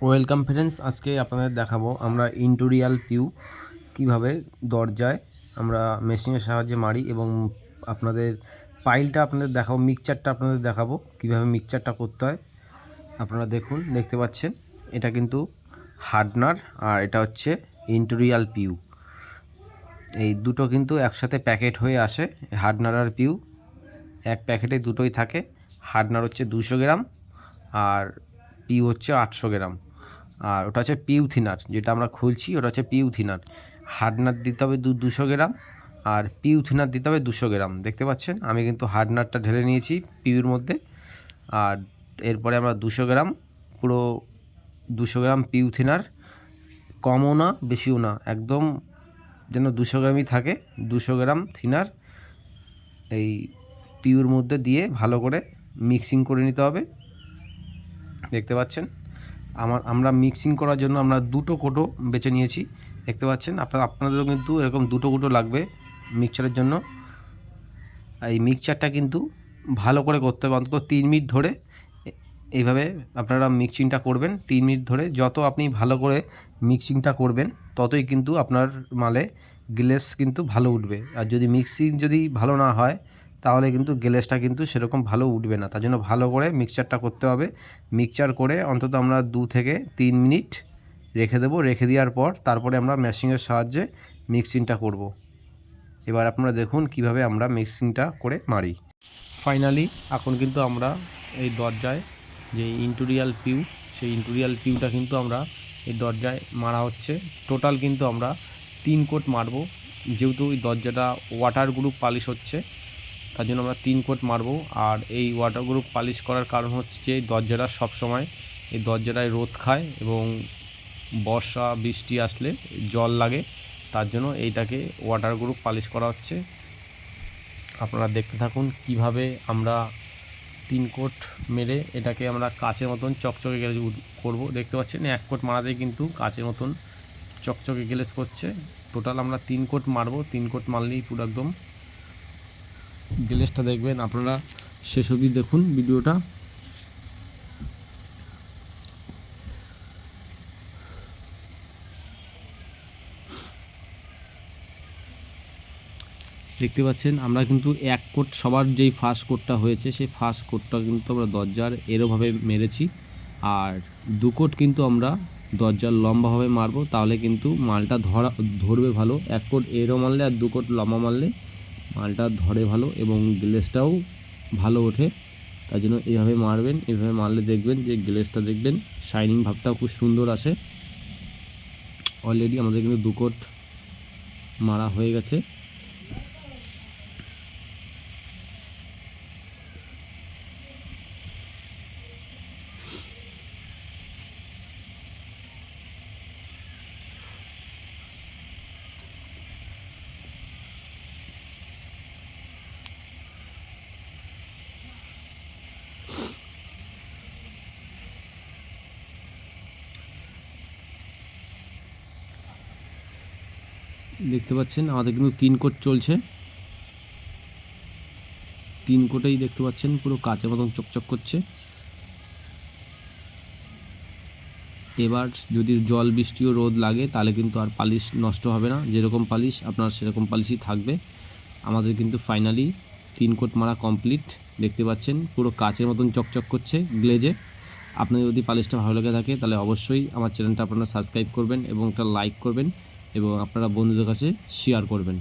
Welcome friends আজকে আপনাদের দেখাবো আমরা ইন্টোরিয়াল পিউ কীভাবে দরজায় আমরা মেশিনের সাহায্যে মারি এবং আপনাদের পাইলটা আপনাদের দেখাবো মিক্সচারটা আপনাদের দেখাবো, কীভাবে মিক্সচারটা করতে হয়। আপনারা দেখুন, দেখতে পাচ্ছেন, এটা কিন্তু হার্ডনার আর এটা হচ্ছে ইন্টোরিয়াল পিউ এই দুটো কিন্তু একসাথে প্যাকেট হয়ে আসে হার্ডনার আর পিউ এক প্যাকেটে দুটোই থাকে হার্ডনার হচ্ছে দুশো গ্রাম আর পিউ হচ্ছে আটশো গ্রাম। আর ওটা হচ্ছে পিউ থিনার যেটা আমরা খুলছি, ওটা হচ্ছে পিউ থিনার হার্ডনার দিতে হবে দু দুশো গ্রাম, আর পিউ থিনার দিতে হবে দুশো গ্রাম, দেখতে পাচ্ছেন? আমি কিন্তু হার্ডনারটা ঢেলে নিয়েছি পিউর মধ্যে, আর এরপরে আমরা দুশো গ্রাম, পুরো দুশো গ্রাম পিউ থিনার কমও না, বেশিও না, একদম যেন দুশো গ্রামই থাকে, দুশো গ্রাম থিনার, এই পিউর মধ্যে দিয়ে ভালো করে মিক্সিং করে নিতে হবে, দেখতে পাচ্ছেন? আমার, আমরা মিক্সিং করার জন্য আমরা দুটো কোটো বেছে নিয়েছি। দেখতে পাচ্ছেন, আপনার, আপনাদেরও কিন্তু এরকম দুটো কোটো লাগবে মিক্সচারের জন্য। আর এই মিক্সচারটা কিন্তু ভালো করে করতে হবে, অন্তত তিন মিনিট ধরে। এইভাবে আপনারা মিক্সিংটা করবেন, তিন মিনিট ধরে। যত আপনি ভালো করে মিক্সিংটা করবেন, ততই কিন্তু আপনার মালে গ্লেস কিন্তু ভালো উঠবে। আর যদি মিক্সিং যদি ভালো না হয় তাহলে কিন্তু গ্লেসটা কিন্তু সেরকম ভালো উঠবে না। তার জন্য ভালো করে মিক্সচারটা করতে হবে। মিক্সচার করে অন্তত আমরা দু থেকে তিন মিনিট রেখে দেবো। রেখে দেওয়ার পর তারপরে আমরা মেশিনের সাহায্যে মিক্সিংটা করব। এবার আপনারা দেখুন কীভাবে আমরা মিক্সিংটা করে মারি। ফাইনালি এখন কিন্তু আমরা এই দরজায় যে ইন্টুরিয়াল পিউ সেই ইন্টুরিয়াল পিউটা কিন্তু আমরা এই দরজায় মারা হচ্ছে। টোটাল কিন্তু আমরা তিন কোট মারবো। যেহেতু ওই দরজাটা ওয়াটার গ্রুপ পালিশ হচ্ছে তার জন্য আমরা তিন কোট মারবো। আর এই ওয়াটার গ্রুপ পালিশ করার কারণ হচ্ছে যে, দরজাটা সবসময় এই দরজাটায় রোদ খায় এবং বর্ষা, বৃষ্টি আসলে জল লাগে। তার জন্য এইটাকে ওয়াটার গ্রুপ পালিশ করা হচ্ছে। আপনারা দেখতে থাকুন কীভাবে আমরা তিন কোট মেরে এটাকে আমরা কাচের মতন চকচকে গ্যালেজ করব। দেখতে পাচ্ছেন, এক কোট মারাতেই কিন্তু কাচের মতন চকচকে গ্যালেজ করছে। টোটাল আমরা তিন কোট মারবো। তিন কোট মারলেই পুরো একদম গ্যালেজটা দেখবেন, আপনারা শেষ অবধি দেখুন ভিডিওটা। দেখতে পাচ্ছেন, আমরা কিন্তু এক কোট, সবার যেই ফার্স্ট কোটটা হয়েছে, সেই ফার্স্ট কোটটা কিন্তু আমরা দরজার এরোভাবে মেরেছি। আর দু কোট কিন্তু আমরা দরজার লম্বাভাবে মারবো, তাহলে কিন্তু মালটা ধরা, ধরবে ভালো। এক কোট এরো মারলে আর দু কোট লম্বা মারলে মালটা ধরে ভালো এবং গ্লেসটাও ভালো ওঠে। তার জন্য এইভাবে মারবেন, এইভাবে মারলে দেখবেন যে গ্লেসটা দেখবেন শাইনিং ভাবটাও খুব সুন্দর আসে। অলরেডি আমাদের কিন্তু দুকোট মারা হয়ে গেছে। দেখতে পাচ্ছেন, আমাদের কিন্তু তিন কোট চলছে। তিন কোটেই দেখতে পাচ্ছেন, পুরো কাঁচের মতন চকচক করছে। এবার যদি জল, বৃষ্টি ও রোদ লাগে, তাহলে কিন্তু আর পালিশ নষ্ট হবে না। যেরকম পালিশ, আপনার সেরকম পালিশই থাকবে। আমাদের কিন্তু ফাইনালি তিন কোট মারা কমপ্লিট দেখতে পাচ্ছেন, পুরো কাচের মতন চকচক করছে গ্লেজে আপনার যদি পালিশটা ভালো লেগে থাকে, তাহলে অবশ্যই আমার চ্যানেলটা আপনারা সাবস্ক্রাইব করবেন এবং একটা লাইক করবেন। এবং আপনারা বন্ধুদের কাছে শেয়ার করবেন।